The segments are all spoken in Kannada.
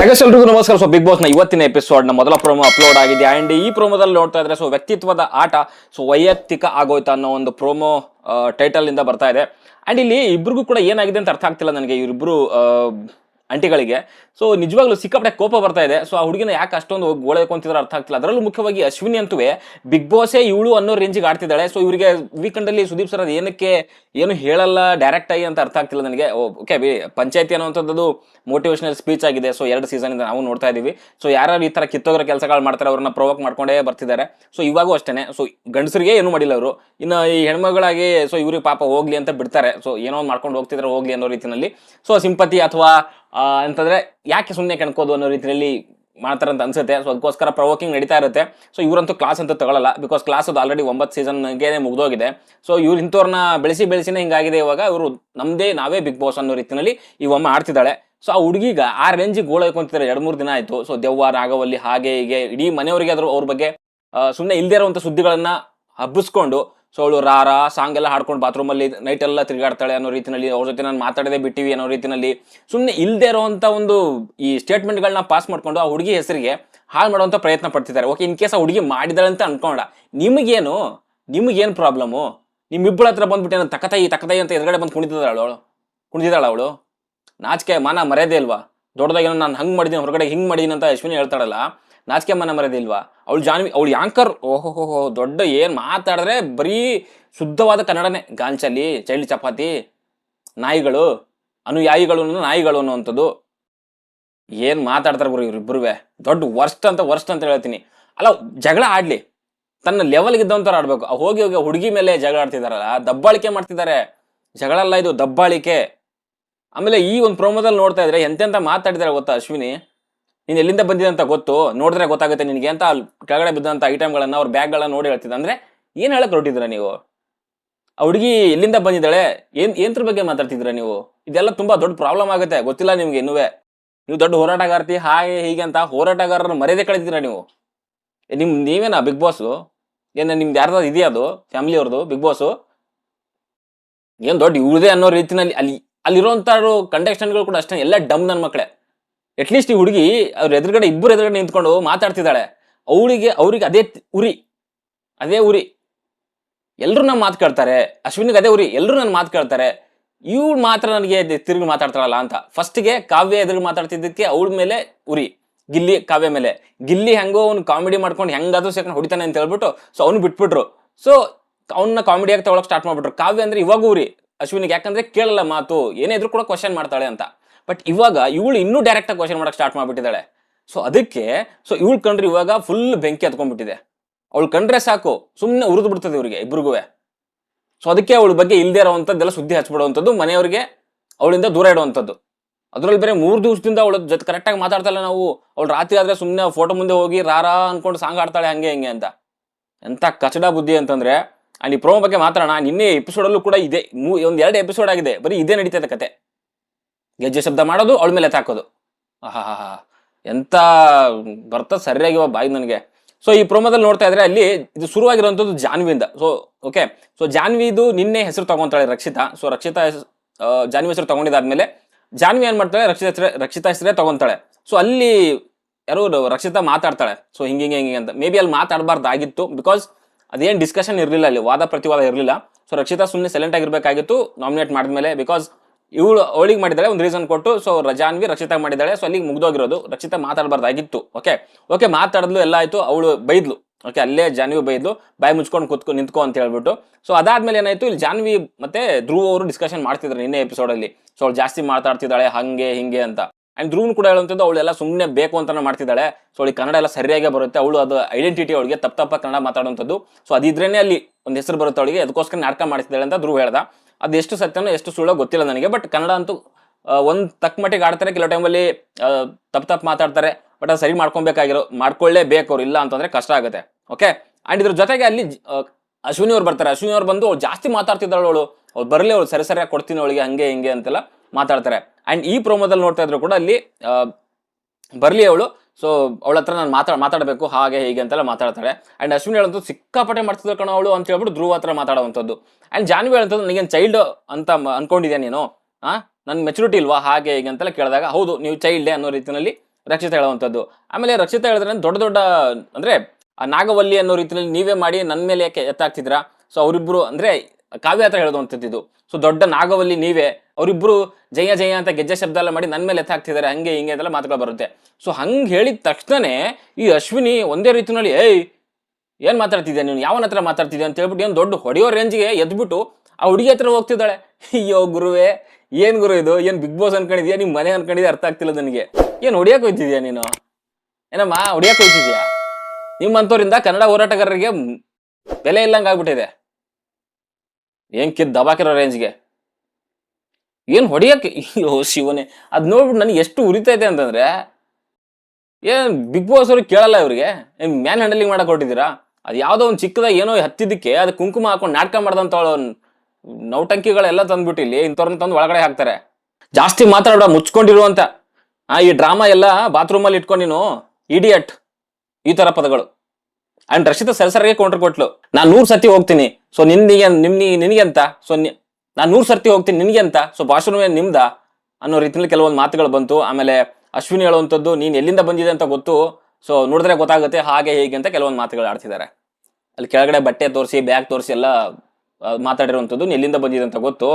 ನಮಸ್ಕಾರ. ಸೊ ಬಿಗ್ ಬಾಸ್ನ ಇವತ್ತಿನ ಎಪಿಸೋಡ್ನ ಮೊದಲ ಪ್ರೋಮೋ ಅಪ್ಲೋಡ್ ಆಗಿದೆ. ಅಂಡ್ ಈ ಪ್ರೋಮೋದಲ್ಲಿ ನೋಡ್ತಾ ಇದ್ರೆ ಸೊ ವ್ಯಕ್ತಿತ್ವದ ಆಟ ಸೊ ವೈಯಕ್ತಿಕ ಆಗೋಯ್ತಾ ಅನ್ನೋ ಒಂದು ಪ್ರೋಮೋ ಟೈಟಲ್ ಇಂದ ಬರ್ತಾ ಇದೆ. ಅಂಡ್ ಇಲ್ಲಿ ಇಬ್ರಿಗೂ ಕೂಡ ಏನಾಗಿದೆ ಅಂತ ಅರ್ಥ ಆಗ್ತಿಲ್ಲ ನನಗೆ. ಇವರಿಬ್ರು ಅಂಟಿಗಳಿಗೆ. ಸೊ ನಿಜವಾಗ್ಲೂ ಸಿಕ್ಕಾಪಟ್ಟೆ ಕೋಪ ಬರ್ತಾ ಇದೆ. ಸೊ ಆ ಹುಡುಗಿನ ಯಾಕೆ ಅಷ್ಟೊಂದು ಗೋಳೆಕೊಂತಿದ್ರೆ ಅರ್ಥ ಆಗ್ತಿಲ್ಲ. ಅದರಲ್ಲೂ ಮುಖ್ಯವಾಗಿ ಅಶ್ವಿನಿ ಅಂತುವೆ ಬಿಗ್ ಬಾಸೇ ಇವಳು ಅನ್ನೋ ರೇಂಜಿಗೆ ಆಡ್ತಿದ್ದಾಳೆ. ಸೊ ಇವರಿಗೆ ವೀಕೆಂಡ್ ಅಲ್ಲಿ ಸುದೀಪ್ ಸರ್ ಅದು ಏನಕ್ಕೆ ಏನು ಹೇಳಲ್ಲ ಡೈರೆಕ್ಟ್ ಆಗಿ ಅಂತ ಅರ್ಥ ಆಗ್ತಿಲ್ಲ ನನಗೆ. ಓಕೆ ಪಂಚಾಯತಿ ಅನ್ನುವಂಥದ್ದು ಮೋಟಿವೇಶನಲ್ ಸ್ಪೀಚ್ ಆಗಿದೆ. ಸೊ ಎರಡು ಸೀಸನ್ ಇಂದ ನಾವು ನೋಡ್ತಾ ಇದೀವಿ. ಸೊ ಯಾರು ಈ ತರ ಕಿತ್ತೋಗ್ರ ಕೆಲಸಗಳು ಮಾಡ್ತಾರೆ, ಅವ್ರನ್ನ ಪ್ರೊವೋಕ್ ಮಾಡ್ಕೊಂಡೇ ಬರ್ತಿದ್ದಾರೆ. ಸೊ ಇವಾಗೂ ಅಷ್ಟೇನೆ. ಸೊ ಗಂಡಸರಿಗೆ ಏನು ಮಾಡಿಲ್ಲ ಅವರು. ಇನ್ನು ಈ ಹೆಣ್ಮಗಳಾಗಿ ಸೊ ಇವ್ರಿಗೆ ಪಾಪ ಹೋಗ್ಲಿ ಅಂತ ಬಿಡ್ತಾರೆ. ಸೊ ಏನೋ ಒಂದು ಮಾಡ್ಕೊಂಡು ಹೋಗ್ತಿದ್ರೆ, ಹೋಗ್ಲಿ ಅನ್ನೋ ರೀತಿಯಲ್ಲಿ ಸೊ ಸಿಂಪತಿ ಅಥವಾ ಅಂತಂದ್ರೆ ಯಾಕೆ ಸುಮ್ಮನೆ ಕಣ್ಕೋದು ಅನ್ನೋ ರೀತಿಯಲ್ಲಿ ಮಾಡ್ತಾರೆ ಅಂತ ಅನ್ಸುತ್ತೆ. ಸೊ ಅದಕ್ಕೋಸ್ಕರ ಪ್ರವೋಕಿಂಗ್ ನಡೀತಾ ಇರುತ್ತೆ. ಸೊ ಇವರಂತೂ ಕ್ಲಾಸ್ ಅಂತ ತಗೊಳ್ಳಲ್ಲ ಬಿಕಾಸ್ ಕ್ಲಾಸ್ ಅದು ಆಲ್ರೆಡಿ ಒಂಬತ್ತು ಸೀಸನ್ಗೆ ಮುಗ್ದೋಗಿದೆ. ಸೊ ಇವ್ರು ಇಂಥವ್ರನ್ನ ಬೆಳೆಸಿ ಬೆಳೆಸಿನೇ ಹಿಂಗಾಗಿದೆ ಇವಾಗ. ಇವರು ನಮ್ದೇ ನಾವೇ ಬಿಗ್ ಬಾಸ್ ಅನ್ನೋ ರೀತಿಯಲ್ಲಿ ಇವಮ್ಮ ಆಡ್ತಿದ್ದಾಳೆ. ಸೊ ಆ ಹುಡುಗಿಗ ಆ ರೇಂಜಿಗೆ ಗೋಳ ಹಾಕೊಂತಿದ್ದಾರೆ ಎರಡು ಮೂರು ದಿನ ಆಯಿತು. ಸೊ ದೆವ್ವ ರಾಗವಲ್ಲಿ ಹಾಗೆ ಹೀಗೆ ಇಡೀ ಮನೆಯವರಿಗೆ ಅದ್ರ ಅವ್ರ ಬಗ್ಗೆ ಸುಮ್ಮನೆ ಇಲ್ಲದೇ ಇರುವಂಥ ಸುದ್ದಿಗಳನ್ನು ಹಬ್ಬಿಸ್ಕೊಂಡು ಸೊ ಅವಳು ರಾರ ಸಾಂಗ್ ಎಲ್ಲ ಹಾಡ್ಕೊಂಡು ಬಾತ್ರೂಮಲ್ಲಿ ನೈಟ್ ಎಲ್ಲ ತಿರುಗಾಡ್ತಾಳೆ ಅನ್ನೋ ರೀತಿಯಲ್ಲಿ ಅವ್ರ ಜೊತೆ ನಾನು ಮಾತಾಡದೆ ಬಿಟ್ಟಿವಿ ಅನ್ನೋ ರೀತಿಯಲ್ಲಿ ಸುಮ್ಮನೆ ಇಲ್ಲದೆ ಇರೋವಂಥ ಒಂದು ಈ ಸ್ಟೇಟ್ಮೆಂಟ್ಗಳನ್ನ ಪಾಸ್ ಮಾಡ್ಕೊಂಡು ಆ ಹುಡುಗಿ ಹೆಸರಿಗೆ ಹಾಳು ಮಾಡುವಂಥ ಪ್ರಯತ್ನ ಪಡ್ತಿದ್ದಾರೆ. ಓಕೆ ಇನ್ ಕೇಸ್ ಆ ಹುಡುಗಿ ಮಾಡಿದಾಳೆ ಅಂತ ಅನ್ಕೊಂಡ ನಿಮಗೇನು? ನಿಮಗೇನು ಪ್ರಾಬ್ಲಮ್ಮು ನಿಮ್ಮಿಬ್ಬಳ ಹತ್ರ ಬಂದ್ಬಿಟ್ಟು ತಕತಾಯಿ ತಕತಾಯಿ ಅಂತ ಎದುರುಗಡೆ ಬಂದು ಕುಣಿತಿದ್ದಾಳೆ ಅವಳು? ಕುಣಿತಿದ್ದಾಳೆ ಅವಳು? ನಾಚಿಕೆ, ಮಾನ ಮರ್ಯಾದೆ ಇಲ್ವಾ? ದೊಡ್ಡದಾಗಿ ನಾನು ಹಂಗೆ ಮಾಡಿದ್ದೀನಿ ಹೊರಗಡೆ ಹಿಂಗೆ ಮಾಡಿದ್ದೀನಿ ಅಂತ ಅಶ್ವಿನಿ ಹೇಳ್ತಾಳಲ್ಲ, ನಾಚಿಕೆ, ಮಾನ ಮರ್ಯಾದೆ ಇಲ್ವಾ? ಅವಳು ಜಾನ್ವಿ, ಅವಳು ಯಾಂಕರ್. ಓಹೋ ದೊಡ್ಡ ಏನು ಮಾತಾಡಿದ್ರೆ ಬರೀ ಶುದ್ಧವಾದ ಕನ್ನಡನೇ. ಗಾಂಚಲಿ ಚೈಲ್ಡ್ ಚಪಾತಿ, ನಾಯಿಗಳು, ಅನುಯಾಯಿಗಳು ನಾಯಿಗಳು ಅನ್ನುವಂಥದ್ದು. ಏನು ಮಾತಾಡ್ತಾರೆ ಗುರು ಇವ್ರಿಬ್ರುವೆ. ದೊಡ್ಡ ವರ್ಸ್ಟ್ ಅಂತ ವರ್ಸ್ಟ್ ಅಂತ ಹೇಳ್ತೀನಿ. ಅಲ್ಲ, ಜಗಳ ಆಡ್ಲಿ. ತನ್ನ ಲೆವೆಲ್ಗೆ ಆಡ್ಬೇಕು. ಹೋಗಿ ಹೋಗಿ ಹುಡುಗಿ ಮೇಲೆ ಜಗಳ ಆಡ್ತಿದಾರಲ್ಲ, ದಬ್ಬಾಳಿಕೆ ಮಾಡ್ತಿದ್ದಾರೆ ಜಗಳ ಅಲ್ಲ ಇದು ದಬ್ಬಾಳಿಕೆ. ಆಮೇಲೆ ಈ ಒಂದು ಪ್ರೋಮೋದಲ್ಲಿ ನೋಡ್ತಾ ಇದ್ರೆ ಎಂತೆಂತ ಮಾತಾಡಿದ್ದಾರೆ ಗೊತ್ತಾ ಅಶ್ವಿನಿ? ನೀನು ಎಲ್ಲಿಂದ ಬಂದಿದೆ ಅಂತ ಗೊತ್ತು, ನೋಡಿದ್ರೆ ಗೊತ್ತಾಗುತ್ತೆ ನಿನಗೆ ಅಂತ ಅಲ್ಲಿ ಕೆಳಗಡೆ ಬಿದ್ದಂಥ ಐಟಮ್ಗಳನ್ನು ಅವ್ರ ಬ್ಯಾಗ್ಗಳನ್ನ ನೋಡಿ ಹೇಳ್ತಿದ್ದೆ. ಅಂದರೆ ಏನು ಹೇಳಕ್ಕೆ ಹೊರಟಿದ್ರೆ ನೀವು? ಆ ಹುಡುಗಿ ಎಲ್ಲಿಂದ ಬಂದಿದ್ದಾಳೆ? ಏನು ಏನ್ರ ಬಗ್ಗೆ ಮಾತಾಡ್ತಿದ್ರ ನೀವು? ಇದೆಲ್ಲ ತುಂಬ ದೊಡ್ಡ ಪ್ರಾಬ್ಲಮ್ ಆಗುತ್ತೆ, ಗೊತ್ತಿಲ್ಲ ನಿಮ್ಗೆ ಇನ್ನುವೇ. ನೀವು ದೊಡ್ಡ ಹೋರಾಟಗಾರ್ತಿ, ಹಾಗೆ ಹೀಗೆ ಅಂತ ಹೋರಾಟಗಾರರ ಮರ್ಯಾದೆ ಕಳೆದಿದ್ದೀರಾ ನೀವು? ನಿಮ್ಮ ನಿಮ್, ನೀವೇನಾ ಬಿಗ್ ಬಾಸು ಏನು, ನಿಮ್ದು ಯಾರ್ದಾದ್ರು ಇದೆಯಾ ಅದು? ಫ್ಯಾಮಿಲಿ ಅವ್ರದ್ದು, ಬಿಗ್ ಬಾಸು ಏನು ದೊಡ್ಡ ಇವ್ರದೇ ಅನ್ನೋ ರೀತಿಯಲ್ಲಿ ಅಲ್ಲಿ ಅಲ್ಲಿರೋಂಥವ್ರು ಕಂಡಕ್ಷನ್ಗಳು ಕೂಡ ಅಷ್ಟೇ, ಎಲ್ಲ ಡಮ್ ನನ್ನ ಮಕ್ಕಳೇ ಅಟ್ಲೀಸ್ಟ್ ಈ ಹುಡುಗಿ ಅವ್ರ ಎದುರುಗಡೆ ಇಬ್ಬರು ಎದುರುಗಡೆ ನಿಂತ್ಕೊಂಡು ಮಾತಾಡ್ತಿದ್ದಾಳೆ. ಅವಳಿಗೆ, ಅವ್ರಿಗೆ ಅದೇ ಉರಿ. ಅದೇ ಉರಿ. ಎಲ್ಲರೂ ನಮ್ಮ ಮಾತು ಕೇಳ್ತಾರೆ. ಅಶ್ವಿನಿಗೆ ಅದೇ ಉರಿ. ಎಲ್ಲರೂ ನನ್ನ ಮಾತು ಕೇಳ್ತಾರೆ. ಇವಳು ಮಾತ್ರ ನನಗೆ ತಿರುಗಿ ಮಾತಾಡ್ತಾಳಲ್ಲ ಅಂತ. ಫಸ್ಟ್ಗೆ ಕಾವ್ಯ ಎದುರು ಮಾತಾಡ್ತಿದ್ದಕ್ಕೆ ಅವಳ ಮೇಲೆ ಉರಿ. ಗಿಲ್ಲಿ, ಕಾವ್ಯ ಮೇಲೆ. ಗಿಲ್ಲಿ ಹೆಂಗೋ ಅವ್ನು ಕಾಮಿಡಿ ಮಾಡ್ಕೊಂಡು ಹೆಂಗಾದ್ರೂ ಸೆಕೆಂಡ್ ಹೊಡಿತಾನೆ ಅಂತ ಹೇಳ್ಬಿಟ್ಟು ಸೊ ಅವ್ನು ಬಿಟ್ಬಿಟ್ರು. ಸೊ ಅವನ್ನ ಕಾಮಿಡಿಯಾಗಿ ತಗೊಳಕ್ ಸ್ಟಾರ್ಟ್ ಮಾಡ್ಬಿಟ್ರು. ಕಾವ್ಯ ಅಂದ್ರೆ ಇವಾಗ ಉರಿ. ಅಶ್ವಿನಿಗೆ ಯಾಕಂದ್ರೆ ಕೇಳಲ್ಲ ಮಾತು. ಏನೇ ಇದ್ರು ಕೂಡ ಕ್ವಶನ್ ಮಾಡ್ತಾಳೆ ಅಂತ. ಬಟ್ ಇವಾಗ ಇವಳು ಇನ್ನೂ ಡೈರೆಕ್ಟ್ ಆಗಿ ಕ್ವಶನ್ ಮಾಡೋಕೆ ಸ್ಟಾರ್ಟ್ ಮಾಡ್ಬಿಟ್ಟಿದ್ದಾಳೆ. ಸೊ ಅದಕ್ಕೆ ಸೊ ಇವಳು ಕಂಡ್ರೆ ಇವಾಗ ಫುಲ್ ಬೆಂಕಿ ಹತ್ಕೊಂಡ್ಬಿಟ್ಟಿದೆ. ಅವಳು ಕಂಡ್ರೆ ಸಾಕು. ಸುಮ್ಮನೆ ಉರಿದು ಬಿಡ್ತದೆ ಇವರಿಗೆ ಇಬ್ರಿಗೂ ಸೊ ಅದಕ್ಕೆ ಅವಳ ಬಗ್ಗೆ ಇಲ್ಲದೆ ಇರೋವಂಥದ್ದೆಲ್ಲ ಸುದ್ದಿ ಹಚ್ಬಿಡುವಂಥದ್ದು ಮನೆಯವರಿಗೆ, ಅವಳಿಂದ ದೂರ ಇಡುವಂಥದ್ದು. ಅದರಲ್ಲಿ ಬೇರೆ ಮೂರು ದಿವಸದಿಂದ ಅವಳ ಜೊತೆ ಕರೆಕ್ಟಾಗಿ ಮಾತಾಡ್ತಾಳೆ ನಾವು. ಅವಳು ರಾತ್ರಿ ಆದರೆ ಸುಮ್ಮನೆ ಫೋಟೋ ಮುಂದೆ ಹೋಗಿ ರಾರಾ ಅಂದ್ಕೊಂಡು ಸಾಂಗ್ ಆಡ್ತಾಳೆ ಹಂಗೆ ಹಿಂಗೆ ಅಂತ. ಎಂಥ ಕಚಡ ಬುದ್ಧಿ ಅಂತಂದ್ರೆ ಆ್ಯಂಡ್ ಈ ಪ್ರೋಮೋ ಬಗ್ಗೆ ಮಾತಾಡೋಣ. ನಿನ್ನೆ ಎಪಿಸೋಡಲ್ಲೂ ಕೂಡ ಇದೆ. ಮೂ ಒಂದು ಎರಡು ಎಪಿಸೋಡ್ ಆಗಿದೆ. ಬರೀ ಇದೇ ನಡೀತದೆ ಕತೆ. ಗೆಜ್ಜೆ ಶಬ್ದ ಮಾಡೋದು, ಅವಳ ಮೇಲೆ ತಾಕೋದು. ಆಹಾ ಎಂತ ಬರ್ತದ ಸರಿಯಾಗಿ ಬಾಯಿ ನನಗೆ. ಸೊ ಈ ಪ್ರೋಮೋದಲ್ಲಿ ನೋಡ್ತಾ ಇದ್ರೆ ಅಲ್ಲಿ ಇದು ಶುರುವಾಗಿರುವಂಥದ್ದು ಜಾನ್ವಿಯಿಂದ. ಸೊ ಓಕೆ ಸೊ ಜಾನ್ವಿದು ನಿನ್ನೆ ಹೆಸರು ತಗೊಂತಾಳೆ ರಕ್ಷಿತಾ. ಸೊ ರಕ್ಷಿತಾ ಹೆಸರು ಜಾನ್ವಿ ಹೆಸರು ತಗೊಂಡಿದ್ದಾದ್ಮೇಲೆ ಜಾನ್ವಿ ಏನ್ ಮಾಡ್ತಾಳೆ? ರಕ್ಷಿತಾ ಹೆಸರೇ ರಕ್ಷಿತಾ ಹೆಸರೇ ತಗೊಂತಾಳೆ. ಸೊ ಅಲ್ಲಿ ಯಾರು ರಕ್ಷಿತಾ ಮಾತಾಡ್ತಾಳೆ. ಸೊ ಹಿಂಗೆ ಹಿಂಗೆ ಹಿಂಗೆ ಅಂತ. ಮೇ ಬಿ ಅಲ್ಲಿ ಮಾತಾಡಬಾರ್ದಾಗಿತ್ತು ಬಿಕಾಸ್ ಅದೇನು ಡಿಸ್ಕಷನ್ ಇರಲಿಲ್ಲ ಅಲ್ಲಿ. ವಾದ ಪ್ರತಿವಾದ ಇರಲಿಲ್ಲ. ಸೊ ರಕ್ಷಿತಾ ಸುಮ್ಮನೆ ಸೈಲೆಂಟ್ ಆಗಿರ್ಬೇಕಾಗಿತ್ತು. ನಾಮಿನೇಟ್ ಮಾಡಿದ್ಮೇಲೆ ಬಿಕಾಸ್ ಇವಳು ಅವಳಿಗೆ ಮಾಡಿದ್ದಾಳೆ ಒಂದು ರೀಸನ್ ಕೊಟ್ಟು ಸೊ ರಜಾನ್ವಿ ರಕ್ಷಿತಾ ಮಾಡಿದ್ದಾಳೆ. ಸೊ ಅಲ್ಲಿಗೆ ಮುಗ್ದೋಗಿರೋದು. ರಕ್ಷಿತಾ ಮಾತಾಡಬಾರ್ದಾಗಿತ್ತು. ಓಕೆ ಓಕೆ ಮಾತಾಡಿದ್ಲು, ಎಲ್ಲ ಆಯ್ತು. ಅವಳು ಬೈದ್ಲು. ಓಕೆ ಅಲ್ಲೇ ಜಾನ್ವಿ ಬೈದ್ಲು. ಬಾಯಿ ಮುಚ್ಕೊಂಡು ಕೂತ್ಕೊ ನಿಂತ್ಕೊ ಅಂತ ಹೇಳ್ಬಿಟ್ಟು. ಸೊ ಅದಾದ್ಮೇಲೆ ಏನಾಯ್ತು? ಇಲ್ಲಿ ಜಾನ್ವಿ ಮತ್ತೆ ಧ್ರುವ ಅವರು ಡಿಸ್ಕಷನ್ ಮಾಡ್ತಿದ್ರು ನಿನ್ನೆ ಎಪಿಸೋಡ್ ಅಲ್ಲಿ. ಸೊ ಅವಳು ಜಾಸ್ತಿ ಮಾತಾಡ್ತಿದ್ದಾಳೆ, ಹಂಗೆ, ಹಿಂಗೆ ಅಂತ. ಅಂಡ್ ಧ್ರುವ್ ಕೂಡ ಹೇಳುವಂಥದ್ದು ಅವಳೆಲ್ಲ ಸುಮ್ಮನೆ ಬೇಕು ಅಂತಾನೆ ಮಾಡ್ತಿದ್ದಾಳೆ. ಸೊ ಅವಳಿಗೆ ಕನ್ನಡ ಎಲ್ಲ ಸರಿಯಾಗಿ ಬರುತ್ತೆ. ಅವಳು ಅದು ಐಡೆಂಟಿಟಿ ಅವಳಿಗೆ ತಪ್ಪ ತಪ್ಪ ಕನ್ನಡ ಮಾತಾಡುವಂಥದ್ದು. ಸೊ ಅದಿದ್ರೇನೆ ಅಲ್ಲಿ ಒಂದು ಹೆಸರು ಬರುತ್ತೆ ಅವಳಿಗೆ. ಅದಕ್ಕೋಸ್ಕರ ನಾಟಕ ಮಾಡ್ತಿದ್ದಾಳೆ ಅಂತ ಧ್ರುವ್ ಹೇಳ್ದ. ಅದು ಎಷ್ಟು ಸತ್ಯನೋ ಎಷ್ಟು ಸುಳ್ಳೋ ಗೊತ್ತಿಲ್ಲ ನನಗೆ. ಬಟ್ ಕನ್ನಡ ಅಂತೂ ಒಂದು ತಕ್ಕ ಮಟ್ಟಿಗೆ ಆಡ್ತಾರೆ. ಕೆಲವು ಟೈಮಲ್ಲಿ ತಪ್ಪು ತಪ್ಪು ಮಾತಾಡ್ತಾರೆ. ಬಟ್ ಅದು ಸರಿ ಮಾಡ್ಕೊಬೇಕಾಗಿರೋ ಮಾಡ್ಕೊಳ್ಳೇಬೇಕು ಅವ್ರು ಇಲ್ಲ ಅಂತಂದರೆ ಕಷ್ಟ ಆಗುತ್ತೆ. ಓಕೆ ಆ್ಯಂಡ್ ಇದ್ರ ಜೊತೆಗೆ ಅಲ್ಲಿ ಅಶ್ವಿನಿ ಅವ್ರು ಬರ್ತಾರೆ. ಅಶ್ವಿನಿ ಅವ್ರು ಬಂದು ಅವ್ರು ಜಾಸ್ತಿ ಮಾತಾಡ್ತಿದ್ದಾಳು ಅವಳು. ಅವ್ರು ಬರಲಿ, ಅವಳು ಸರಿ ಸರಿಯಾಗಿ ಕೊಡ್ತೀನಿ ಅವಳಿಗೆ, ಹಂಗೆ, ಹಿಂಗೆ ಅಂತೆಲ್ಲ ಮಾತಾಡ್ತಾರೆ. ಆ್ಯಂಡ್ ಈ ಪ್ರೋಮೋದಲ್ಲಿ ನೋಡ್ತಾ ಇದ್ರು ಕೂಡ ಅಲ್ಲಿ ಬರಲಿ ಅವಳು. ಸೊ ಅವಳ ಹತ್ರ ನಾನು ಮಾತಾಡ ಮಾತಾಡಬೇಕು, ಹಾಗೆ ಹೀಗೆ ಅಂತೆಲ್ಲ ಮಾತಾಡ್ತಾರೆ ಆ್ಯಂಡ್ ಅಶ್ವಿನಿ ಹೇಳೋದು ಸಿಕ್ಕಾಪಟ್ಟೆ ಮಾಡ್ತಿದ್ರು ಕಣ ಅವಳು ಅಂತ ಹೇಳ್ಬಿಟ್ಟು ಧ್ರುವ ಹತ್ರ ಮಾತಾಡುವಂಥದ್ದು. ಆ್ಯಂಡ್ ಜಾನ್ವಿ ಹೇಳಂತದ್ದು ನನಗೇನು ಚೈಲ್ಡ್ ಅಂತ ಅಂದ್ಕೊಂಡಿದ್ಯಾ ನೀನು? ಹಾಂ ನನ್ನ ಮೆಚುರಿಟಿ ಇಲ್ವಾ? ಹಾಗೆ ಹೀಗೆ ಅಂತೆಲ್ಲ ಕೇಳಿದಾಗ, ಹೌದು, ನೀವು ಚೈಲ್ಡೇ ಅನ್ನೋ ರೀತಿಯಲ್ಲಿ ರಕ್ಷಿತ ಹೇಳುವಂಥದ್ದು. ಆಮೇಲೆ ರಕ್ಷಿತ ಹೇಳಿದ್ರೆ, ದೊಡ್ಡ ದೊಡ್ಡ, ಅಂದರೆ ನಾಗವಲ್ಲಿ ಅನ್ನೋ ರೀತಿಯಲ್ಲಿ ನೀವೇ ಮಾಡಿ ನನ್ನ ಮೇಲೆ ಯಾಕೆ ಎತ್ತಾಗ್ತಿದ್ರಾ ಸೊ ಅವರಿಬ್ಬರು ಅಂದ್ರೆ ಕಾವ್ಯ ಹತ್ರ ಹೇಳೋದಂಥದ್ದು ಇದು. ಸೊ, ದೊಡ್ಡ ನಾಗವಲ್ಲಿ ನೀವೇ, ಅವರಿಬ್ರು ಜಯ ಜಯ ಅಂತ ಗೆಜ್ಜೆ ಶಬ್ದ ಎಲ್ಲ ಮಾಡಿ ನನ್ನ ಮೇಲೆ ಎತ್ತಾಗ್ತಿದ್ದಾರೆ ಹಂಗೆ ಹಿಂಗೆ ಅಂತೆಲ್ಲ ಮಾತುಗಳು ಬರುತ್ತೆ. ಸೊ, ಹಂಗೆ ಹೇಳಿದ ತಕ್ಷಣನೇ ಈ ಅಶ್ವಿನಿ ಒಂದೇ ರೀತಿನಲ್ಲಿ ಏಯ್, ಏನು ಮಾತಾಡ್ತಿದ್ದೆ ನೀನು? ಯಾವನ ಹತ್ರ ಮಾತಾಡ್ತಿದ್ದೆ ಅಂತ ಹೇಳ್ಬಿಟ್ಟು ಏನು ದೊಡ್ಡ ಹೊಡೆಯೋ ರೇಂಜ್ಗೆ ಎದ್ಬಿಟ್ಟು ಆ ಹುಡುಗಿ ಹತ್ರ ಹೋಗ್ತಿದ್ದಾಳೆ. ಅಯ್ಯೋ ಗುರುವೇ, ಏನು ಗುರು ಇದು? ಏನು ಬಿಗ್ ಬಾಸ್ ಅನ್ಕೊಂಡಿದ್ಯಾ? ನಿಮ್ಮ ಮನೆ ಅನ್ಕೊಂಡಿದ್ಯಾ? ಅರ್ಥ ಆಗ್ತಿಲ್ಲ ನನಗೆ. ಏನು ಹೊಡಿಯೋಕೆ ಹೋಯ್ತಿದ್ಯಾ ನೀನು? ಏನಮ್ಮ, ಹೊಡಿಯೋಕೆ ಹೋಯ್ತಿದ್ಯಾ? ನಿಮ್ಮಂಥವ್ರಿಂದ ಕನ್ನಡ ಹೋರಾಟಗಾರರಿಗೆ ಬೆಲೆ ಇಲ್ಲಂಗೆ ಆಗ್ಬಿಟ್ಟಿದೆ. ಏನ್ ಕಿದ್ ದಬಾಕಿರೋ ರೇಂಜ್ಗೆ ಏನು ಹೊಡಿಯಕ್ಕೆ? ಅಯ್ಯೋ ಶಿವನೇ. ಅದು ನೋಡ್ಬಿಟ್ಟು ನನಗೆ ಎಷ್ಟು ಉರಿತೈತೆ ಅಂತಂದ್ರೆ, ಏನು ಬಿಗ್ ಬಾಸ್ ಅವ್ರಿಗೆ ಕೇಳಲ್ಲ ಇವ್ರಿಗೆ? ಏನು ಮ್ಯಾನ್ ಹ್ಯಾಂಡಲಿಂಗ್ ಮಾಡಕ್ ಹೊಟ್ಟಿದ್ದೀರಾ ಅದು ಯಾವುದೋ ಒಂದು ಚಿಕ್ಕದಾಗ ಏನೋ ಹತ್ತಿದ್ದಕ್ಕೆ ಅದು ಕುಂಕುಮ ಹಾಕೊಂಡು ನಾಟಕ ಮಾಡ್ದಂತ ನೌಟಂಕಿಗಳೆಲ್ಲ ತಂದ್ಬಿಟ್ಟು ಇಲ್ಲಿ ಇಂಥವ್ರನ್ನ ತಂದು ಒಳಗಡೆ ಹಾಕ್ತಾರೆ. ಜಾಸ್ತಿ ಮಾತಾಡೋಣ ಮುಚ್ಕೊಂಡಿರುವಂತ ಆ, ಈ ಡ್ರಾಮಾ ಎಲ್ಲ ಬಾತ್ರೂಮಲ್ಲಿ ಇಟ್ಕೊಂಡು ನೀನು ಇಡಿಯಟ್ ಈ ತರ ಪದಗಳು. ಅಂಡ್ ರಕ್ಷಿತ ಸರಸರಿಗೆ ಕೌಂಟರ್ ಕೊಟ್ಲು. ನಾನು ನೂರು ಸತಿ ಹೋಗ್ತೀನಿ. ಸೊ ನಿನ್ಗೆ ನಿಮ್ ನಿನಗೆ ಅಂತ ಸೊ ನಾನು ನೂರು ಸರ್ತಿ ಹೋಗ್ತೀನಿ. ನಿನಗೆ ಅಂತ ಸೊ ಭಾಷಣವೇ ನಿಮ್ದ? ಅನ್ನೋ ರೀತಿಯಲ್ಲಿ ಕೆಲವೊಂದು ಮಾತುಗಳು ಬಂತು. ಆಮೇಲೆ ಅಶ್ವಿನಿ ಹೇಳುವಂಥದ್ದು ನೀನು ಎಲ್ಲಿಂದ ಬಂದಿದೆ ಅಂತ ಗೊತ್ತು. ಸೊ ನೋಡಿದ್ರೆ ಗೊತ್ತಾಗುತ್ತೆ ಹಾಗೆ ಹೇಗೆ ಅಂತ ಕೆಲವೊಂದು ಮಾತುಗಳು ಆಡ್ತಿದ್ದಾರೆ. ಅಲ್ಲಿ ಕೆಳಗಡೆ ಬಟ್ಟೆ ತೋರಿಸಿ ಬ್ಯಾಗ್ ತೋರಿಸಿ ಎಲ್ಲ ಆ, ಮಾತಾಡಿರುವಂಥದ್ದು ನೀನು ಎಲ್ಲಿಂದ ಬಂದಿದೆ ಅಂತ ಗೊತ್ತು.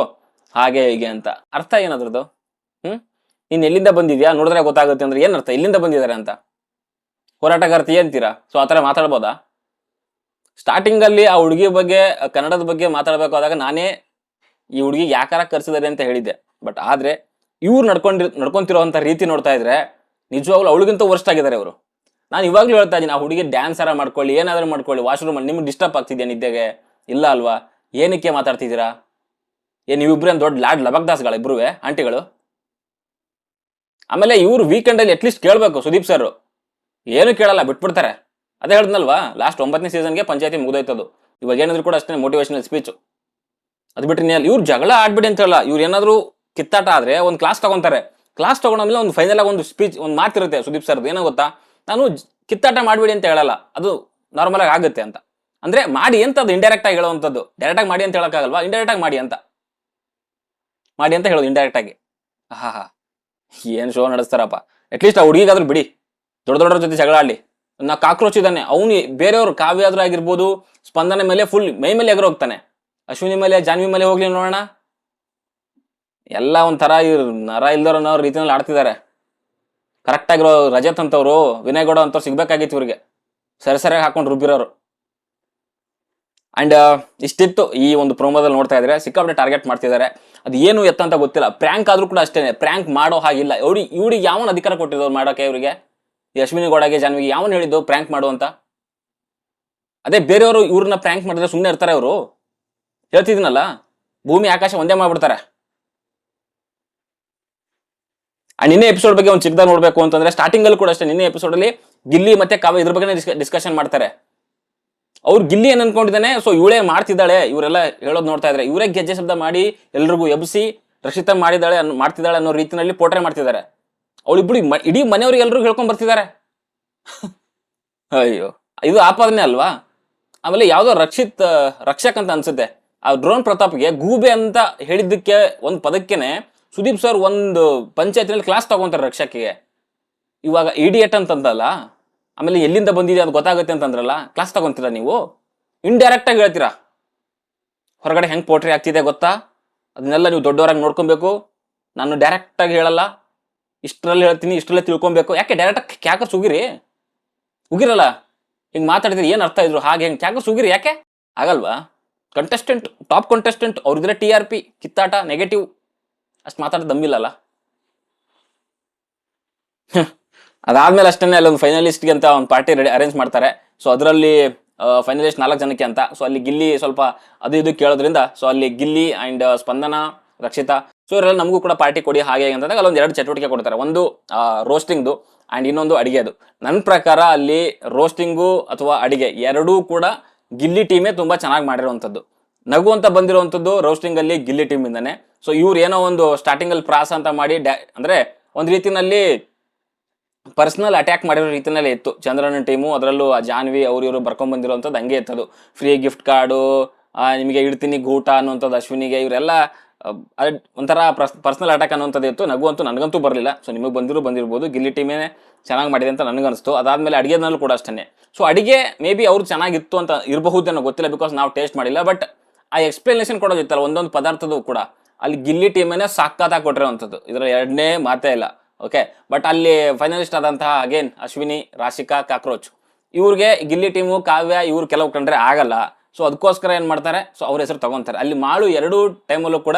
ಹಾಗೆ ಹೀಗೆ ಅಂತ. ಅರ್ಥ ಏನದ್ರದ್ದು? ಹ್ಮ್? ನೀನು ಎಲ್ಲಿಂದ ಬಂದಿದ್ಯಾ? ನೋಡಿದ್ರೆ ಗೊತ್ತಾಗುತ್ತೆ ಅಂದ್ರೆ ಏನರ್ಥ ಎಲ್ಲಿಂದ ಬಂದಿದ್ದಾರೆ ಅಂತ? ಹೋರಾಟಗಾರ್ತಿ ಅಂತೀರಾ? ಸೊ ಆತರ ಮಾತಾಡ್ಬೋದಾ? ಸ್ಟಾರ್ಟಿಂಗ್ ಅಲ್ಲಿ ಆ ಹುಡುಗಿ ಬಗ್ಗೆ, ಕನ್ನಡದ ಬಗ್ಗೆ ಮಾತಾಡಬೇಕಾದಾಗ ನಾನೇ ಈ ಹುಡುಗಿ ಯಾಕಾರ ಕರ್ಸಿದಾರೆ ಅಂತ ಹೇಳಿದ್ದೆ. ಬಟ್ ಆದ್ರೆ ಇವ್ರು ನಡ್ಕೊಂಡಿ ನಡ್ಕೊಂತಿರೋವಂಥ ರೀತಿ ನೋಡ್ತಾ ಇದ್ರೆ ನಿಜವಾಗ್ಲೂ ಅವಳಿಗಿಂತ ವರ್ಸ್ಟ್ ಆಗಿದ್ದಾರೆ ಅವರು ನಾನು ಇವಾಗ್ಲೂ ಹೇಳ್ತಾ ಇದ್ದೀನಿ, ಆ ಹುಡುಗಿ ಡ್ಯಾನ್ಸ್ ಆರ ಮಾಡ್ಕೊಳ್ಳಿ, ಏನಾದ್ರೂ ಮಾಡ್ಕೊಳ್ಳಿ ವಾಶ್ರೂಮ್ ಅಲ್ಲಿ ನಿಮ್ಗೆ ಡಿಸ್ಟರ್ಬ್ ಆಗ್ತಿದ್ಯಾ ನಿದ್ದೆಗೆ? ಇಲ್ಲ ಅಲ್ವಾ? ಏನಕ್ಕೆ ಮಾತಾಡ್ತಿದ್ದೀರಾ? ಏನ್ ನೀವಿಬ್ರೇನ್ ದೊಡ್ಡ ಲಾಡ್ ಲಬಕ್ದಾಸ್ಗಳ ಇಬ್ರುವೇ, ಆಂಟಿಗಳು? ಆಮೇಲೆ ಇವ್ರು ವೀಕೆಂಡ್ ಅಲ್ಲಿ ಅಟ್ಲೀಸ್ಟ್ ಕೇಳ್ಬೇಕು ಸುದೀಪ್ ಸರ್ ಏನು ಕೇಳಲ್ಲ, ಬಿಟ್ಬಿಡ್ತಾರೆ. ಅದೇ ಹೇಳ್ದಲ್ವಾ ಲಾಸ್ಟ್ ಒಂಬತ್ತನೇ ಸೀಸನ್ಗೆ ಪಂಚಾಯತಿ ಮುಗ್ದೋಯ್ತದು. ಇವಾಗ ಏನಾದ್ರು ಕೂಡ ಅಷ್ಟೇ ಮೋಟಿವೇಶನಲ್ ಸ್ಪೀಚ್ ಅದು ಬಿಟ್ಟರೆ ನೀವು ಇವ್ರು ಜಗಳ ಆಡ್ಬಿಡಿ ಅಂತ ಹೇಳಲ್ಲ ಇವ್ರು ಏನಾದರೂ ಕಿತ್ತಾಟ ಆದ್ರೆ ಒಂದು ಕ್ಲಾಸ್ ತಗೊಂತಾರೆ. ಕ್ಲಾಸ್ ತಗೊಂಡ್ಮೇಲೆ ಒಂದು ಫೈನಲ್ ಆಗಿ ಒಂದು ಸ್ಪೀಚ್ ಒಂದು ಮಾತಿರುತ್ತೆ ಸುದೀಪ್ ಸರ್ದು, ಏನೋ ಗೊತ್ತಾ? ನಾನು ಕಿತ್ತಾಟ ಮಾಡ್ಬಿಡಿ ಅಂತ ಹೇಳಲ್ಲ, ಅದು ನಾರ್ಮಲ್ ಆಗಿ ಆಗುತ್ತೆ ಅಂತ. ಅಂದ್ರೆ ಮಾಡಿ ಅಂತ ಅದು ಇಂಡೈರೆಕ್ಟ್ ಆಗಿ ಹೇಳುವಂಥದ್ದು ಡೈರೆಕ್ಟ್ ಆಗಿ ಮಾಡಿ ಅಂತ ಹೇಳೋಕ್ಕಾಗಲ್ವಾ? ಇಂಡೈರೆಕ್ಟ್ ಆಗಿ ಮಾಡಿ ಅಂತ. ಮಾಡಿ ಅಂತ ಹೇಳೋದು ಇಂಡೈರೆಕ್ಟಾಗಿ ಹಾ ಹಾ ಏನ್ ಶೋ ನಡೆಸ್ತಾರಪ್ಪ. ಅಟ್ಲೀಸ್ಟ್ ಆ ಹುಡುಗಿಗಾದ್ರೂ ಬಿಡಿ. ದೊಡ್ಡ ದೊಡ್ಡವ್ರ ಜೊತೆ ಜಗಳ ಆಡ್ಲಿ. ನಾ ಕಾಕ್ರೋಚ್ ಇದ್ದಾನೆ. ಅವನು ಬೇರೆಯವರು ಕಾವ್ಯಾದ್ರೂ ಆಗಿರ್ಬೋದು, ಸ್ಪಂದನೆ ಮೇಲೆ ಫುಲ್ ಮೈ ಮೇಲೆ ಎಗರು ಹೋಗ್ತಾನೆ. ಅಶ್ವಿನಿ ಮೇಲೆ, ಜಾನ್ವಿ ಮೇಲೆ ಹೋಗ್ಲಿ ನೋಡೋಣ. ಎಲ್ಲ ಒಂಥರ ಇವ್ರು ನರ ಇಲ್ದವ್ರ ಅನ್ನೋ ರೀತಿಯಲ್ಲಿ ಆಡ್ತಿದ್ದಾರೆ. ಕರೆಕ್ಟ್ ಆಗಿರೋ ರಜತ್ ಅಂತವ್ರು, ವಿನಯ್ ಗೌಡ ಅಂತವ್ರು ಸಿಗ್ಬೇಕಾಗಿತ್ತು ಇವ್ರಿಗೆ. ಸರಿ ಸರಿಯಾಗಿ ಹಾಕೊಂಡು ರುಬ್ಬಿರೋರು. ಅಂಡ್ ಇಷ್ಟಿತ್ತು ಈ ಒಂದು ಪ್ರೋಮೋದಲ್ಲಿ ನೋಡ್ತಾ ಇದ್ರೆ. ಸಿಕ್ಕಾಪಟ್ಟೆ ಟಾರ್ಗೆಟ್ ಮಾಡ್ತಿದ್ದಾರೆ. ಅದು ಏನು ಎತ್ತ ಅಂತ ಗೊತ್ತಿಲ್ಲ. ಪ್ರ್ಯಾಂಕ್ ಆದ್ರೂ ಕೂಡ ಅಷ್ಟೇ ಪ್ರ್ಯಾಂಕ್ ಮಾಡೋ ಹಾಗಿಲ್ಲ. ಇವ್ರಿ ಇವ್ರಿಗೆ ಯಾವನ ಅಧಿಕಾರ ಕೊಟ್ಟಿದ್ರು ಮಾಡೋಕೆ ಇವರಿಗೆ? ಈ ಅಶ್ವಿನಿ ಗೌಡಗೆ ಜಾನ್ವಿಗೆ ಯಾವನ್ ಹೇಳಿದ್ದು ಪ್ರ್ಯಾಂಕ್ ಮಾಡು ಅಂತ? ಅದೇ ಬೇರೆಯವರು ಇವ್ರನ್ನ ಪ್ರ್ಯಾಂಕ್ ಮಾಡಿದ್ರೆ ಸುಮ್ಮನೆ ಇರ್ತಾರೆ ಅವರು. ಹೇಳ್ತಿದ್ದೀನಲ್ಲ ಭೂಮಿ ಆಕಾಶ ಒಂದೇ ಮಾಡ್ಬಿಡ್ತಾರೆ. ಆ ನಿನ್ನೆ ಎಪಿಸೋಡ್ ಬಗ್ಗೆ ಒಂದು ಚಿಕ್ಕದಾಗ ನೋಡ್ಬೇಕು ಅಂತಂದ್ರೆ ಸ್ಟಾರ್ಟಿಂಗ್ ಅಲ್ಲಿ ಕೂಡ ಅಷ್ಟೇ, ನಿನ್ನೆ ಎಪಿಸೋಡ್ ಅಲ್ಲಿ ಗಿಲ್ಲಿ ಮತ್ತೆ ಕಾವ್ಯ ಇದ್ರ ಬಗ್ಗೆ ಡಿಸ್ಕಷನ್ ಮಾಡ್ತಾರೆ. ಅವ್ರು ಗಿಲ್ಲಿ ಏನ್ ಅನ್ಕೊಂಡಿದ್ದಾನೆ ಸೊ ಇವಳೇ ಮಾಡ್ತಿದ್ದಾಳೆ, ಇವರೆಲ್ಲ ಹೇಳೋದು ನೋಡ್ತಾ ಇದ್ರೆ. ಇವರೇ ಗೆಜ್ಜೆ ಶಬ್ದ ಮಾಡಿ ಎಲ್ರಿಗೂ ಎಬ್ಸಿ ರಕ್ಷಿತ ಮಾಡಿದಾಳೆ ಮಾಡ್ತಿದ್ದಾಳೆ ಅನ್ನೋ ರೀತಿಯಲ್ಲಿ ಪೋಟ್ರೆ ಮಾಡ್ತಿದ್ದಾರೆ. ಅವಳಿಬ್ಳು ಇಡೀ ಮನೆಯವ್ರಿಗೆ ಎಲ್ಲರೂ ಹೇಳ್ಕೊಂಡ್ ಬರ್ತಿದ್ದಾರೆ. ಅಯ್ಯೋ, ಇದು ಆಪಾದನೆ ಅಲ್ವಾ? ಆಮೇಲೆ ಯಾವುದೋ ರಕ್ಷಿತ್ ರಕ್ಷಕ್ ಅಂತ ಅನ್ಸುತ್ತೆ. ಆ ಡ್ರೋನ್ ಪ್ರತಾಪ್ಗೆ ಗೂಬೆ ಅಂತ ಹೇಳಿದ್ದಕ್ಕೆ ಒಂದು ಪದಕ್ಕೇನೆ ಸುದೀಪ್ ಸರ್ ಒಂದು ಪಂಚಾಯತಿನಲ್ಲಿ ಕ್ಲಾಸ್ ತಗೊಂತಾರೆ ರಕ್ಷಕಿಗೆ. ಇವಾಗ ಇಡಿಯಟ್ ಅಂತಂದಲ್ಲ, ಆಮೇಲೆ ಎಲ್ಲಿಂದ ಬಂದಿದೆ ಅದು ಗೊತ್ತಾಗುತ್ತೆ ಅಂತಂದ್ರಲ್ಲ, ಕ್ಲಾಸ್ ತಗೊಂತೀರಾ ನೀವು? ಇಂಡೈರೆಕ್ಟ್ ಆಗಿ ಹೇಳ್ತೀರಾ? ಹೊರಗಡೆ ಹೆಂಗೆ ಪೋಟ್ರಿ ಆಗ್ತಿದೆ ಗೊತ್ತಾ? ಅದನ್ನೆಲ್ಲ ನೀವು ದೊಡ್ಡವರಾಗಿ ನೋಡ್ಕೊಬೇಕು. ನಾನು ಡೈರೆಕ್ಟಾಗಿ ಹೇಳಲ್ಲ. ಇಷ್ಟರಲ್ಲಿ ಹೇಳ್ತೀನಿ, ಇಷ್ಟರಲ್ಲೇ ತಿಳ್ಕೊಬೇಕು. ಯಾಕೆ ಡೈರೆಕ್ಟ್ ಆಗಿ ಕ್ಯಾಕರ್ಸ್ ಉಗಿರಿ? ಉಗಿರಲ್ಲ. ಹಿಂಗೆ ಮಾತಾಡಿದ್ರೆ ಏನು ಅರ್ಥ ಇದ್ರು? ಹಾಗೆ ಹೆಂಗೆ ಕ್ಯಾಕರ್ಸ್ ಉಗಿರಿ ಯಾಕೆ? ಆಗಲ್ವಾ? ಕಂಟೆಸ್ಟೆಂಟ್ ಟಾಪ್ ಕಂಟೆಸ್ಟೆಂಟ್ ಅವ್ರಿದ್ರೆ ಟಿ ಆರ್ ಪಿ ಕಿತ್ತಾಟ ನೆಗೆಟಿವ್ ಅಷ್ಟು ಮಾತಾಡೋದು ದಮ್ಮಿಲ್ಲಲ್ಲ ಅದಾದ್ಮೇಲೆ ಅಷ್ಟೇ ಅಲ್ಲೊಂದು ಫೈನಲಿಸ್ಟ್ಗೆ ಅಂತ ಒಂದು ಪಾರ್ಟಿ ರೆಡಿ ಅರೇಂಜ್ ಮಾಡ್ತಾರೆ. ಸೊ ಅದರಲ್ಲಿ ಫೈನಲಿಸ್ಟ್ ನಾಲ್ಕು ಜನಕ್ಕೆ ಅಂತ. ಸೊ ಅಲ್ಲಿ ಗಿಲ್ಲಿ ಸ್ವಲ್ಪ ಅದು ಇದು ಕೇಳೋದ್ರಿಂದ ಸೊ ಅಲ್ಲಿ ಗಿಲ್ಲಿ ಆ್ಯಂಡ್ ಸ್ಪಂದನ, ರಕ್ಷಿತಾ ಸೊ ಇವರೆಲ್ಲ ನಮಗೂ ಕೂಡ ಪಾರ್ಟಿ ಕೊಡಿ ಹಾಗೆ ಅಂತ ಅಂತಂದಾಗ ಅಲ್ಲೊಂದು ಎರಡು ಚಟುವಟಿಕೆ ಕೊಡ್ತಾರೆ. ಒಂದು ರೋಸ್ಟಿಂಗ್ದು ಆ್ಯಂಡ್ ಇನ್ನೊಂದು ಅಡಿಗೆದು. ನನ್ನ ಪ್ರಕಾರ ಅಲ್ಲಿ ರೋಸ್ಟಿಂಗು ಅಥವಾ ಅಡಿಗೆ ಎರಡೂ ಕೂಡ ಗಿಲ್ಲಿ ಟೀಮೇ ತುಂಬ ಚೆನ್ನಾಗಿ ಮಾಡಿರುವಂಥದ್ದು ನಗು ಅಂತ ಬಂದಿರುವಂಥದ್ದು ರೋಸ್ಟಿಂಗಲ್ಲಿ ಗಿಲ್ಲಿ ಟೀಮಿಂದನೇ ಸೊ ಇವ್ರು ಏನೋ ಒಂದು ಸ್ಟಾರ್ಟಿಂಗಲ್ಲಿ ಪ್ರಾಸ ಅಂತ ಮಾಡಿ ಡ್ಯಾ, ಅಂದರೆ ಒಂದು ರೀತಿಯಲ್ಲಿ ಪರ್ಸ್ನಲ್ ಅಟ್ಯಾಕ್ ಮಾಡಿರೋ ರೀತಿಯಲ್ಲೇ ಇತ್ತು. ಚಂದ್ರನ ಟೀಮು ಅದರಲ್ಲೂ ಆ ಜಾನ್ವಿ ಅವ್ರು ಇವರು ಬರ್ಕೊಂಡ್ ಬಂದಿರೋಂಥದ್ದು ಹಂಗೆ ಇತ್ತದು. ಫ್ರೀ ಗಿಫ್ಟ್ ಕಾರ್ಡು ನಿಮಗೆ ಇಡ್ತೀನಿ ಗೂಟ ಅನ್ನುವಂಥದ್ದು ಅಶ್ವಿನಿಗೆ, ಇವರೆಲ್ಲ ಒಂಥರ ಪರ್ಸ್ನಲ್ ಅಟ್ಯಾಕ್ ಅನ್ನೋಂಥದ್ದು ಇತ್ತು. ನಗು ಅಂತೂ ನನಗಂತೂ ಬರಲಿಲ್ಲ. ಸೊ ನಿಮಗೆ ಬಂದಿರೋ ಬಂದಿರ್ಬೋದು. ಗಿಲ್ಲಿ ಟೀಮೇ ಚೆನ್ನಾಗಿ ಮಾಡಿದೆ ಅಂತ ನನಗನ್ನಿಸ್ತು. ಅದಾದಮೇಲೆ ಅಡುಗೆನಲ್ಲೂ ಕೂಡ ಅಷ್ಟೇ ಸೊ ಅಡುಗೆ ಮೇ ಬಿ ಅವ್ರು ಚೆನ್ನಾಗಿತ್ತು ಅಂತ ಇರಬಹುದೇನೋ ಗೊತ್ತಿಲ್ಲ ಬಿಕಾಸ್ ನಾವು ಟೇಸ್ಟ್ ಮಾಡಿಲ್ಲ. ಬಟ್ ಆ ಎಕ್ಸ್ಪ್ಲನೇಷನ್ ಕೊಡೋದಿತ್ತಲ್ಲ ಒಂದೊಂದು ಪದಾರ್ಥದ್ದು ಕೂಡ. ಅಲ್ಲಿ ಗಿಲ್ಲಿ ಟೀಮೇ ಕೊಟ್ಟರೆ ಕೊಟ್ಟಿರೋವಂಥದ್ದು. ಇದರ ಎರಡನೇ ಮಾತೇ ಇಲ್ಲ. ಓಕೆ ಬಟ್ ಅಲ್ಲಿ ಫೈನಲಿಸ್ಟ್ ಆದಂತಹ ಅಗೇನ್ ಅಶ್ವಿನಿ, ರಾಶಿಕಾ, ಕಾಕ್ರೋಚ್. ಇವ್ರಿಗೆ ಗಿಲ್ಲಿ ಟೀಮು ಕಾವ್ಯ ಇವ್ರು ಕೆಲವು ಕಂಡ್ರೆ ಆಗಲ್ಲ. ಸೊ ಅದಕ್ಕೋಸ್ಕರ ಏನು ಮಾಡ್ತಾರೆ? ಸೊ ಅವ್ರ ಹೆಸರು ತಗೊಂತಾರೆ. ಅಲ್ಲಿ ಮಾಳು ಎರಡೂ ಟೈಮಲ್ಲೂ ಕೂಡ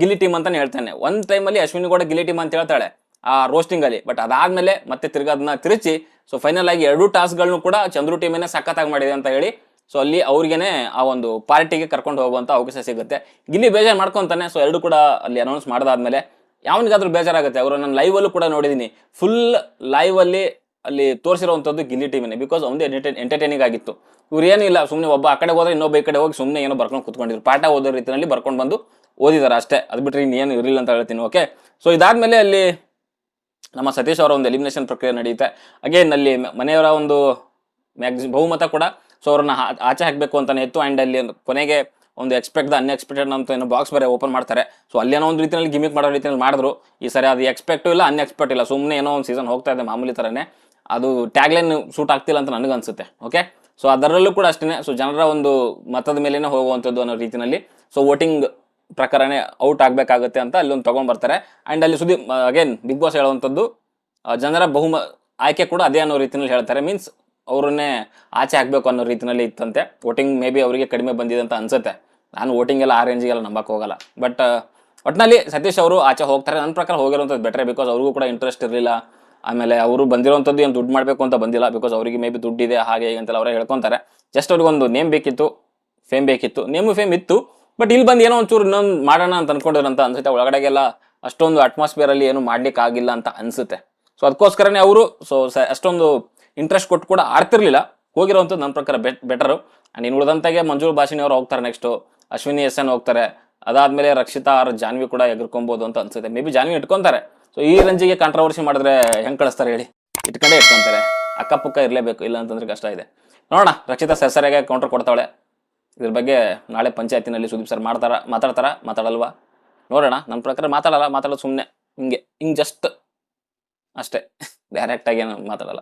ಗಿಲ್ಲಿ ಟೀಮ್ ಅಂತಾನೆ ಹೇಳ್ತಾನೆ. ಒಂದು ಟೈಮಲ್ಲಿ ಅಶ್ವಿನಿ ಕೂಡ ಗಿಲ್ಲಿ ಟೀಮ್ ಅಂತ ಹೇಳ್ತಾಳೆ, ಆ ರೋಸ್ಟಿಂಗ್ ಅಲ್ಲಿ. ಬಟ್ ಅದಾದಮೇಲೆ ಮತ್ತೆ ತಿರ್ಗಾ ಅದನ್ನ ತಿರುಚಿ ಸೊ ಫೈನಲ್ ಆಗಿ ಎರಡು ಟಾಸ್ಕ್ಗಳನ್ನು ಕೂಡ ಚಂದ್ರು ಟೀಮೇನೆ ಸಖತ್ತಾಗಿ ಮಾಡಿದೆ ಅಂತ ಹೇಳಿ ಸೊ ಅಲ್ಲಿ ಅವ್ರಿಗೇನೆ ಆ ಒಂದು ಪಾರ್ಟಿಗೆ ಕರ್ಕೊಂಡು ಹೋಗುವಂಥ ಅವಕಾಶ ಸಿಗುತ್ತೆ. ಗಿಲ್ಲಿ ಬೇಜಾರು ಮಾಡ್ಕೊಂತಾನೆ ಸೊ ಎರಡು ಕೂಡ ಅಲ್ಲಿ ಅನೌನ್ಸ್ ಮಾಡಿದಾದ್ಮೇಲೆ, ಯಾವನಿಗಾದ್ರೂ ಬೇಜಾರಾಗುತ್ತೆ. ಅವರು ನಾನು ಲೈವಲ್ಲೂ ಕೂಡ ನೋಡಿದ್ದೀನಿ ಫುಲ್ ಲೈವಲ್ಲಿ ಅಲ್ಲಿ ತೋರಿಸಿರುವಂಥದ್ದು ಗಿಲ್ಲಿ ಟೀಮೇ ಬಿಕಾಸ್ ಒಂದು ಎಂಟರ್ಟೈನ್ ಎಂಟರ್ಟೈನಿಂಗ್ ಆಗಿತ್ತು. ಇವ್ರು ಏನಿಲ್ಲ ಸುಮ್ಮನೆ ಒಬ್ಬ ಆ ಕಡೆ ಹೋದ್ರೆ ಇನ್ನೊಬ್ಬ ಈ ಕಡೆ ಹೋಗಿ ಸುಮ್ಮನೆ ಏನೋ ಬರ್ಕೊಂಡು ಕುತ್ಕೊಂಡಿದ್ರು. ಪಾಠ ಓದೋ ರೀತಿಯಲ್ಲಿ ಬರ್ಕೊಂಡು ಬಂದು ಓದಿದ್ದಾರೆ ಅಷ್ಟೇ. ಅದು ಬಿಟ್ಟರೆ ಇನ್ನೇನು ಇರಲಿಲ್ಲ ಅಂತ ಹೇಳ್ತೀನಿ ಓಕೆ ಸೊ ಇದಾದಮೇಲೆ ಅಲ್ಲಿ ನಮ್ಮ ಸತೀಶ್ ಅವರ ಒಂದು ಎಲಿಮಿನೇಷನ್ ಪ್ರಕ್ರಿಯೆ ನಡೆಯುತ್ತೆ ಅಗೇನ್ ಅಲ್ಲಿ ಮನೆಯವರ ಒಂದು ಮ್ಯಾಕ್ಸಿ ಬಹುಮತ ಕೂಡ. ಸೊ ಅವ್ರನ್ನ ಆಚೆ ಹಾಕಬೇಕು ಅಂತಲೇ ಇತ್ತು ಆ್ಯಂಡ್ ಅಲ್ಲಿ ಕೊನೆಗೆ ಒಂದು ಎಕ್ಸ್ಪೆಕ್ಟ್ ದ ಅನ್ಎಕ್ಸ್ಪೆಕ್ಟೆಡ್ ಅಂತ ಏನೋ ಬಾಕ್ಸ್ ಬೇರೆ ಓಪನ್ ಮಾಡ್ತಾರೆ. ಸೊ ಅಲ್ಲಿ ಏನೋ ಒಂದು ರೀತಿಯಲ್ಲಿ ಗಿಮಿಕ್ ಮಾಡೋ ರೀತಿಯಲ್ಲಿ ಮಾಡಿದ್ರು. ಈ ಸರಿ ಅದು ಎಕ್ಸ್ಪೆಕ್ಟು ಇಲ್ಲ ಅನ್ಎಕ್ಸ್ಪೆಕ್ಟ್ ಇಲ್ಲ. ಸುಮ್ಮನೆ ಏನೋ ಒಂದು ಸೀಸನ್ ಹೋಗ್ತಾ ಇದೆ ಮಾಮೂಲಿ ಥರನೇ ಅದು ಟ್ಯಾಗ್ಲೈನ್ ಸೂಟ್ ಆಗ್ತಿಲ್ಲ ಅಂತ ನನಗನ್ಸುತ್ತೆ ಓಕೆ ಸೊ ಅದರಲ್ಲೂ ಕೂಡ ಅಷ್ಟೇ ಸೊ ಜನರ ಒಂದು ಮತದ ಮೇಲೇನೆ ಹೋಗುವಂಥದ್ದು ಅನ್ನೋ ರೀತಿಯಲ್ಲಿ ಸೊ ವೋಟಿಂಗ್ ಪ್ರಕಾರನೇ ಔಟ್ ಆಗಬೇಕಾಗುತ್ತೆ ಅಂತ ಅಲ್ಲಿ ಒಂದು ತೊಗೊಂಡ್ ಬರ್ತಾರೆ. ಆ್ಯಂಡ್ ಅಲ್ಲಿ ಸುದೀಪ್ ಅಗೇನ್ ಬಿಗ್ ಬಾಸ್ ಹೇಳುವಂಥದ್ದು ಜನರ ಬಹುಮ, ಆಯ್ಕೆ ಕೂಡ ಅದೇ ಅನ್ನೋ ರೀತಿಯಲ್ಲಿ ಹೇಳ್ತಾರೆ. ಮೀನ್ಸ್ ಅವರನ್ನೇ ಆಚೆ ಹಾಕಬೇಕು ಅನ್ನೋ ರೀತಿಯಲ್ಲಿ ಇತ್ತಂತೆ. ವೋಟಿಂಗ್ ಮೇ ಬಿ ಅವರಿಗೆ ಕಡಿಮೆ ಬಂದಿದೆ ಅಂತ ಅನ್ಸುತ್ತೆ. ನಾನು ವೋಟಿಂಗ್ ಎಲ್ಲ ಆ ರೇಂಜಿಗೆಲ್ಲ ನಂಬಕ್ಕೆ ಹೋಗಲ್ಲ. ಬಟ್ ಒಟ್ಟಿನಲ್ಲಿ ಸತೀಶ್ ಅವರು ಆಚೆ ಹೋಗ್ತಾರೆ. ನನ್ನ ಪ್ರಕಾರ ಹೋಗಿರುವಂಥದ್ದು ಬೆಟ್ರೆ ಬಿಕಾಸ್ ಅವ್ರಿಗೂ ಕೂಡ ಇಂಟ್ರೆಸ್ಟ್ ಇರಲಿಲ್ಲ. ಆಮೇಲೆ ಅವರು ಬಂದಿರೋಂಥದ್ದು ಏನು ದುಡ್ಡು ಮಾಡಬೇಕು ಅಂತ ಬಂದಿಲ್ಲ ಬಿಕಾಸ್ ಅವರಿಗೆ ಮೇ ಬಿ ದುಡ್ಡಿದೆ ಹಾಗೆ ಹೀಗೆ ಅಂತೆಲ್ಲ ಅವರೇ ಹೇಳ್ಕೊತಾರೆ. ಜಸ್ಟ್ ಅವ್ರಿಗೊಂದು ನೇಮ್ ಬೇಕಿತ್ತು ಫೇಮ್ ಬೇಕಿತ್ತು. ನೇಮು ಫೇಮ್ ಇತ್ತು ಬಟ್ ಇಲ್ಲಿ ಬಂದು ಏನೋ ಒಂಚೂರು ಇನ್ನೊಂದು ಮಾಡೋಣ ಅಂತ ಅನ್ಕೊಂಡಿರೋ ಅಂತ ಅನ್ಸುತ್ತೆ. ಒಳಗಡೆಗೆಲ್ಲ ಅಷ್ಟೊಂದು ಅಟ್ಮಾಸ್ಫಿಯರಲ್ಲಿ ಏನು ಮಾಡ್ಲಿಕ್ಕೆ ಆಗಿಲ್ಲ ಅಂತ ಅನ್ಸುತ್ತೆ. ಸೊ ಅದಕ್ಕೋಸ್ಕರನೇ ಅವರು ಸೊ ಅಷ್ಟೊಂದು ಇಂಟ್ರೆಸ್ಟ್ ಕೊಟ್ಟು ಕೂಡ ಆಡ್ತಿರ್ಲಿಲ್ಲ. ಹೋಗಿರೋವಂಥದ್ದು ನನ್ನ ಪ್ರಕಾರ ಬೆಟ್ ಬೆಟರು ಆ್ಯಂಡ್ ಇನ್ನು ಉಳಿದಂತಾಗೆ ಮಂಜುಳ ಭಾಷಿನಿ ಅವರು ಹೋಗ್ತಾರೆ ನೆಕ್ಸ್ಟು ಅಶ್ವಿನಿ ಎಸ್ ಎನ್ ಹೋಗ್ತಾರೆ. ಅದಾದಮೇಲೆ ರಕ್ಷಿತಾ ಆರ್ ಜಾನ್ವಿ ಕೂಡ ಎಗರ್ಕೊಬೋದು ಅಂತ ಅನ್ಸುತ್ತೆ. ಮೇ ಬಿ ಜಾನ್ವಿ ಇಟ್ಕೊಂತಾರೆ. ಸೊ ಈ ರಂಜಿಗೆ ಕಾಂಟ್ರವರ್ಸಿ ಮಾಡಿದ್ರೆ ಹೆಂಗೆ ಕಳಿಸ್ತಾರೆ ಹೇಳಿ? ಇಟ್ಕೊಂಡೇ ಇಟ್ಕೊಂತಾರೆ. ಅಕ್ಕಪಕ್ಕ ಇರಲೇಬೇಕು, ಇಲ್ಲ ಅಂತಂದ್ರೆ ಕಷ್ಟ ಇದೆ. ನೋಡೋಣ, ರಕ್ಷಿತಾ ಸರಿಯಾಗಿ ಕೌಂಟರ್ ಕೊಡ್ತಾಳೆ ಇದ್ರ ಬಗ್ಗೆ ನಾಳೆ ಪಂಚಾಯತಿನಲ್ಲಿ ಸುದೀಪ್ ಸರ್ ಮಾಡ್ತಾರ, ಮಾತಾಡ್ತಾರ? ಮಾತಾಡಲ್ವಾ? ನೋಡೋಣ ನನ್ನ ಪ್ರಕಾರ ಮಾತಾಡಲ್ಲ, ಮಾತಾಡೋದು ಸುಮ್ಮನೆ ಹಿಂಗೆ ಹಿಂಗೆ ಜಸ್ಟ್ ಅಷ್ಟೇ. ಡೈರೆಕ್ಟಾಗಿ ಏನು ಮಾತಾಡಲ್ಲ.